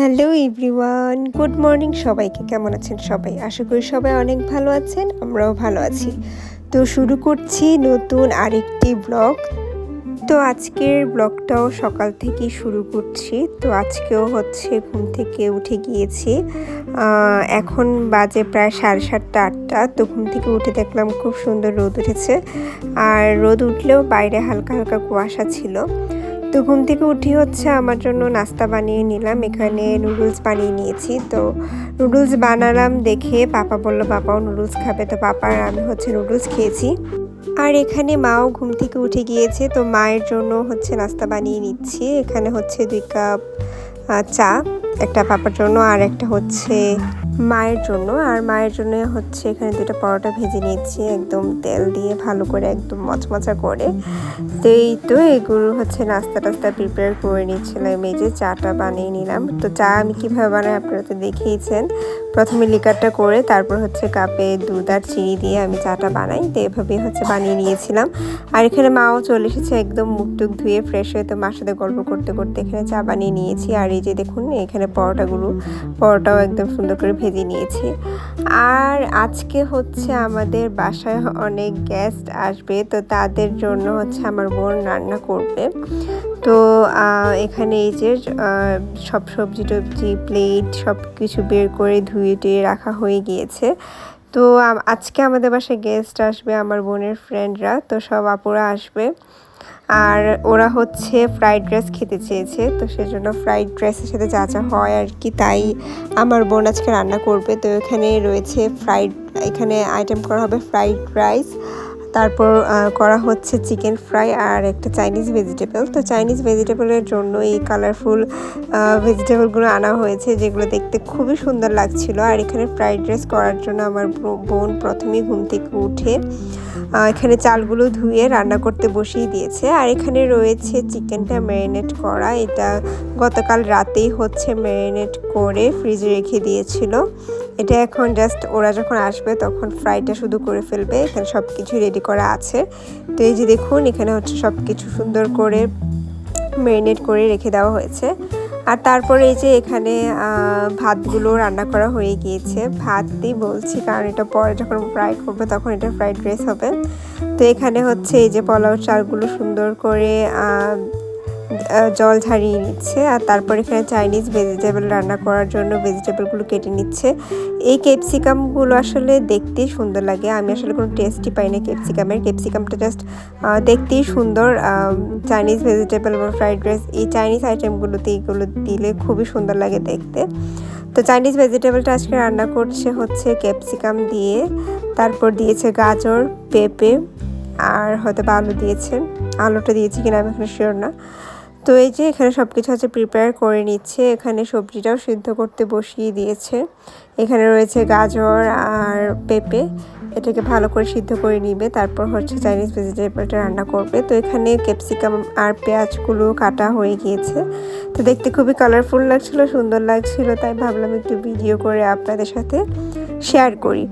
Hello everyone, good morning সবাইকে। কেমন আছেন সবাই? আশা করি সবাই অনেক ভালো আছেন, আমরাও ভালো আছি। তো শুরু করছি নতুন আরেকটি ব্লগ। তো আজকের ব্লগটাও সকাল থেকে শুরু করছি। তো আজকেও হচ্ছে ঘুম থেকে উঠে গিয়েছি। এখন বাজে প্রায় সাড়ে সাতটা, আটটা। তো ঘুম থেকে উঠে দেখলাম খুব সুন্দর রোদ উঠেছে। আর রোদ উঠলেও বাইরে হালকা হালকা কুয়াশা ছিল। তো ঘুম থেকে উঠি হচ্ছে আমার জন্য নাস্তা বানিয়ে নিলাম। এখানে নুডলস বানিয়ে নিয়েছি। তো নুডলস বানালাম দেখে পাপা বলল, পাপাও নুডলস খাবে। তো পাপা আর আমি হচ্ছে নুডলস খেয়েছি। আর এখানে মাও ঘুম থেকে উঠে গিয়েছে। তো মায়ের জন্য হচ্ছে নাস্তা বানিয়ে নিচ্ছি। এখানে হচ্ছে দুই কাপ চা, একটা পাপার জন্য, আর একটা হচ্ছে মায়ের জন্য। আর মায়ের জন্য হচ্ছে এখানে দুটো পরোটা ভেজে নিচ্ছি একদম তেল দিয়ে ভালো করে একদম মচমচা করে। তো এই তো এগুলো হচ্ছে নাস্তা টাস্তা প্রিপেয়ার করে নিচ্ছিলাম এই যে চাটা বানিয়ে নিলাম। তো চা আমি কীভাবে বানাই আপনারা তো দেখিয়েছেন প্রথমে লিকারটা করে তারপর হচ্ছে কাপে দুধ আর চিনি দিয়ে আমি চাটা বানাই, তো এভাবেই হচ্ছে বানিয়ে নিয়েছিলাম। আর এখানে মাও চলে এসেছে একদম মুখ টুক ধুয়ে ফ্রেশ হয়ে তো মার সাথে গল্প করতে করতে এখানে চা বানিয়ে নিয়েছি। আর এই যে দেখুন এখানে পরোটাগুলো, পরোটাও একদম সুন্দর করে ভেজে নিয়েছি। আর আজকে হচ্ছে আমাদের বাসায় অনেক গেস্ট আসবে, তো তাদের জন্য হচ্ছে আমার বোন রান্না করবে। তো এখানে এই যে সব সবজি টবজি প্লেট সব কিছু বের করে ধুয়ে টুয়ে রাখা হয়ে গিয়েছে। তো আজকে আমাদের বাসায় গেস্ট আসবে আমার বোনের ফ্রেন্ডরা তো সব আপুরা আসবে। আর ওরা হচ্ছে ফ্রাইড রাইস খেতে চেয়েছে, তো সেজন্য ফ্রাইড রাইসের সাথে যা যা হয় আর কি, তাই আমার বোন আজকে রান্না করবে, তো এখানে রয়েছে ফ্রাইড এখানে আইটেম করা হবে ফ্রাইড রাইস তারপর করা হচ্ছে চিকেন ফ্রাই আর একটা চাইনিজ ভেজিটেবল তো চাইনিজ ভেজিটেবলের জন্য এই কালারফুল ভেজিটেবলগুলো আনা হয়েছে, যেগুলো দেখতে খুবই সুন্দর লাগছিল। আর এখানে ফ্রাইড রাইস করার জন্য আমার বোন প্রথমেই ঘুম থেকে উঠে এখানে চালগুলো ধুয়ে রান্না করতে বসিয়ে দিয়েছে। আর এখানে রয়েছে চিকেনটা ম্যারিনেট করা। এটা গতকাল রাতেই হচ্ছে ম্যারিনেট করে ফ্রিজে রেখে দিয়েছিল। এটা এখন জাস্ট ওরা যখন আসবে তখন ফ্রাইটা শুধু করে ফেলবে, এখানে সব কিছু রেডি করা আছে। তো এই যে দেখুন, এখানে হচ্ছে সব কিছু সুন্দর করে ম্যারিনেট করে রেখে দেওয়া হয়েছে। আর তারপরে এই যে এখানে ভাতগুলো রান্না করা হয়ে গিয়েছে। ভাতই বলছি, কারণ এটা পরে যখন ফ্রাই করবে তখন এটা ফ্রাইড রাইস হবে। তো এখানে হচ্ছে এই যে পোলাও চালগুলো সুন্দর করে জল ঝারিয়ে নিচ্ছে আর তারপর এখানে চাইনিজ ভেজিটেবল রান্না করার জন্য ভেজিটেবলগুলো কেটে নিচ্ছে। এই ক্যাপসিকামগুলো আসলে দেখতেই সুন্দর লাগে। আমি আসলে কোনো টেস্টই পাই না ক্যাপসিকামের ক্যাপসিকামটা জাস্ট দেখতেই সুন্দর। চাইনিজ ভেজিটেবল বা ফ্রাইড রাইস এই চাইনিজ আইটেমগুলোতে এইগুলো দিলে খুবই সুন্দর লাগে দেখতে। তো চাইনিজ ভেজিটেবলটা আজকে রান্না করছে হচ্ছে ক্যাপসিকাম দিয়ে। তারপর দিয়েছে গাজর, পেঁপে, আর হয়তো বা আলু দিয়েছে। আলুটা দিয়েছে কিনা আমি এখানে শিওর না। তো এই যে এখানে সব কিছু হচ্ছে প্রিপেয়ার করে নিচ্ছে। এখানে সবজিটাও সিদ্ধ করতে বসিয়ে দিয়েছে। এখানে রয়েছে গাজর আর পেঁপে। এটাকে ভালো করে সিদ্ধ করে নিবে। তারপর হচ্ছে চাইনিজ ভেজিটেবলটা রান্না করবে। তো এখানে ক্যাপসিকাম আর পেঁয়াজগুলো কাটা হয়ে গিয়েছে। তো দেখতে খুবই কালারফুল লাগছিল, সুন্দর লাগছিল। তাই ভাবলাম একটু ভিডিও করে আপনাদের সাথে শেয়ার করি।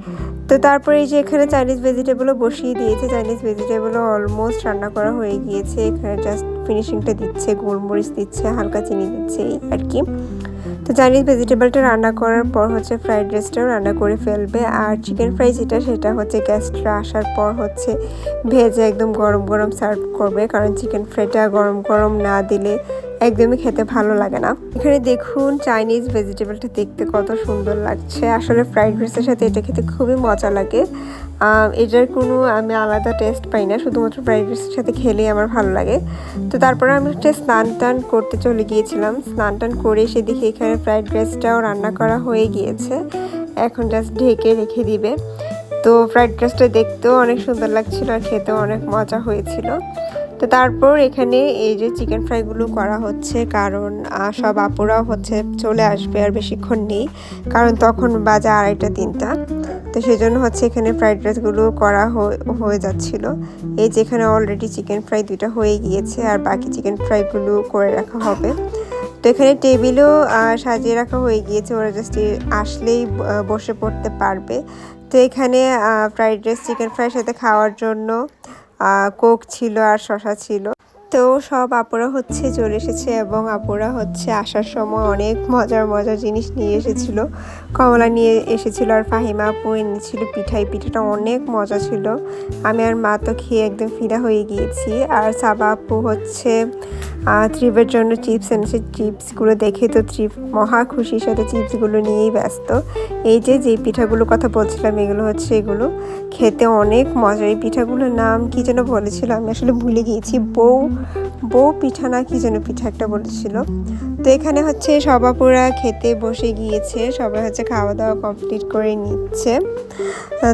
তো তারপরে এই যে এখানে চাইনিজ ভেজিটেবলও বসিয়ে দিয়েছে। চাইনিজ ভেজিটেবলও অলমোস্ট রান্না করা হয়ে গিয়েছে। এখানে জাস্ট ফিনিশিংটা দিচ্ছে, গোলমরিচ দিচ্ছে, হালকা চিনি দিচ্ছে, এই আর কি। তো চাইনিজ ভেজিটেবলটা রান্না করার পর হচ্ছে ফ্রাইড রাইসটাও রান্না করে ফেলবে। আর চিকেন ফ্রাই যেটা, সেটা হচ্ছে গ্যাসটা আসার পর হচ্ছে ভেজে একদম গরম গরম সার্ভ করবে। কারণ চিকেন ফ্রাইটা গরম গরম না দিলে একদমই খেতে ভালো লাগে না। এখানে দেখুন চাইনিজ ভেজিটেবলটা দেখতে কত সুন্দর লাগছে। আসলে ফ্রাইড রাইসের সাথে এটা খেতে খুবই মজা লাগে। এটার কোনো আমি আলাদা টেস্ট পাই না, শুধুমাত্র ফ্রাইড রাইসের সাথে খেলেই আমার ভালো লাগে। তো তারপরে আমি হচ্ছে স্নান টান করতে চলে গিয়েছিলাম। স্নান টান করে এসে দেখি এখানে ফ্রাইড রাইসটাও রান্না করা হয়ে গিয়েছে। এখন জাস্ট ঢেকে রেখে দিবে। তো ফ্রাইড রাইসটা দেখতেও অনেক সুন্দর লাগছিল আর খেতেও অনেক মজা হয়েছিল। তো তারপর এখানে এই যে চিকেন ফ্রাইগুলো করা হচ্ছে, কারণ সব আপুরাও হচ্ছে চলে আসবে আর বেশিক্ষণ নেই, কারণ তখন বাজে আড়াইটা, তিনটা। তো সেজন্য হচ্ছে এখানে ফ্রাইড রাইসগুলো করা হয়ে- যাচ্ছিল। এই যে এখানে অলরেডি চিকেন ফ্রাই দুইটা হয়ে গিয়েছে আর বাকি চিকেন ফ্রাইগুলো করে রাখা হবে। তো এখানে টেবিলও সাজিয়ে রাখা হয়ে গিয়েছে, ওরা জাস্ট আসলেই বসে পড়তে পারবে। তো এখানে ফ্রাইড রাইস চিকেন ফ্রাইয়ের সাথে খাওয়ার জন্য কোক ছিল আর শশা ছিল। তো সব আপুরা হচ্ছে চলে এসেছে এবং আপুরা হচ্ছে আসার সময় অনেক মজার মজার জিনিস নিয়ে এসেছিল। কমলা নিয়ে এসেছিল আর ফাহিমা আপু এনেছিল পিঠাই পিঠাটা অনেক মজা ছিল। আমি আর মা তো খেয়ে একদম ফিরা হয়ে গিয়েছি। আর সাবা আপু হচ্ছে ট্রিপের জন্য চিপস এনেছে। চিপসগুলো দেখে তো ট্রিপ মহা খুশির সাথে চিপসগুলো নিয়েই ব্যস্ত। এই যে যে পিঠাগুলোর কথা বলছিলাম, এগুলো হচ্ছে এগুলো। খেতে অনেক মজা এই পিঠাগুলোর নাম কি যেন বলেছিল, আমি আসলে ভুলে গিয়েছি। বউ বউ পিঠা না কি যেন পিঠা একটা বলেছিল। তো এখানে হচ্ছে সবাপুরা খেতে বসে গিয়েছে। সবাই হচ্ছে খাওয়া দাওয়া কমপ্লিট করে নিচ্ছে।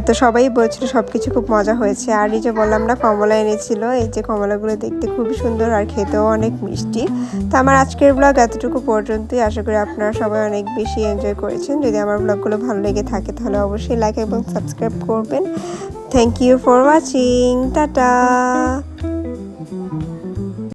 তো সবাই বলছিল সব কিছু খুব মজা হয়েছে। আর এই যে বললাম না, কমলা এনেছিল। এই যে কমলাগুলো দেখতে খুবই সুন্দর আর খেতেও অনেক মিষ্টি। তো আমার আজকের ব্লগ এতটুকু পর্যন্তই। আশা করি আপনারা সবাই অনেক বেশি এনজয় করেছেন। যদি আমার ব্লগগুলো ভালো লেগে থাকে, তাহলে অবশ্যই লাইক এবং সাবস্ক্রাইব করবেন। Thank you for watching tata.